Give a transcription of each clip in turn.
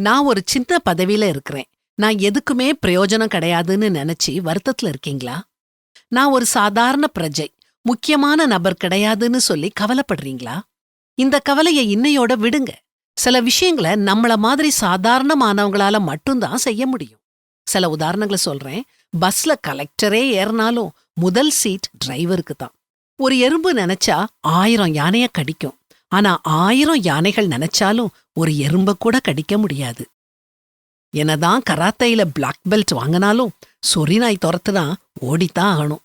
நான் ஒரு சின்ன பதவியில இருக்கிறேன். நான் எதுக்குமே பிரயோஜனம் கிடையாதுன்னு நினைச்சு வருத்தத்துல இருக்கீங்களா? நான் ஒரு சாதாரண பிரஜை முக்கியமான நபர் கிடையாதுன்னு சொல்லி கவலைப்படுறீங்களா? இந்த கவலையை இன்னையோட விடுங்க. சில விஷயங்களை நம்மள மாதிரி சாதாரணமானவங்களால மட்டும்தான் செய்ய முடியும். சில உதாரணங்களை சொல்றேன். பஸ்ல கலெக்டரே ஏறினாலும் முதல் சீட் டிரைவருக்கு தான். ஒரு எறும்பு நினைச்சா ஆயிரம் யானைய கடிக்கும். ஆனா ஆயிரம் யானைகள் நினைச்சாலும் ஒரு எறும்ப கூட கடிக்க முடியாது. என்னதான் கராத்தையில பிளாக் பெல்ட் வாங்கினாலும் சொறி நாய் துரத்துனா ஓடித்தான் ஆகணும்.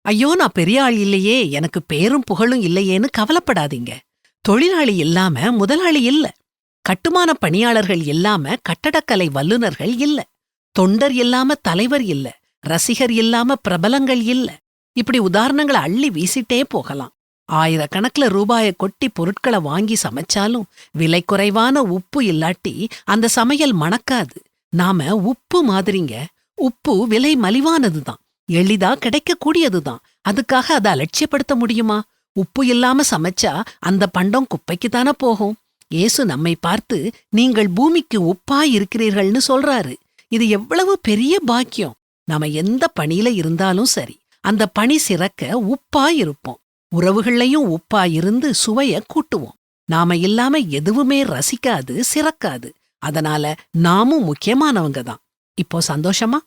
ஐயோ நான் பெரிய ஆள் இல்லையே எனக்கு பேரும் புகழும் இல்லையேன்னு கவலைப்படாதீங்க. தொழிலாளி இல்லாம முதலாளி இல்ல. கட்டுமான பணியாளர்கள் இல்லாம கட்டடக்கலை வல்லுனர்கள் இல்ல. தொண்டர் இல்லாம தலைவர் இல்ல. ரசிகர் இல்லாம பிரபலங்கள் இல்ல. இப்படி உதாரணங்களை அள்ளி வீசிட்டே போகலாம். ஆயிரக்கணக்குல ரூபாய கொட்டி பொருட்களை வாங்கி சமைச்சாலும் விலை குறைவான உப்பு இல்லாட்டி அந்த சமையல் மணக்காது. நாம உப்பு மாதிரிங்க. உப்பு விலை மலிவானதுதான். எளிதா கிடைக்கக்கூடியதுதான். அதுக்காக அதை அலட்சியப்படுத்த முடியுமா? உப்பு இல்லாம சமைச்சா அந்த பண்டம் குப்பைக்கு தானே போகும். ஏசு நம்மை பார்த்து நீங்கள் பூமிக்கு உப்பா இருக்கிறீர்கள்னு சொல்றாரு. இது எவ்வளவு பெரிய பாக்கியம். நாம எந்த பணியில இருந்தாலும் சரி அந்த பணி சிறக்க உப்பா இருப்போம். உறவுகள்லையும் உப்பா இருந்து சுவைய கூட்டுவோம். நாம இல்லாம எதுவுமே ரசிக்காது சிறக்காது. அதனால நாமும் முக்கியமானவங்க தான். இப்போ சந்தோஷமா?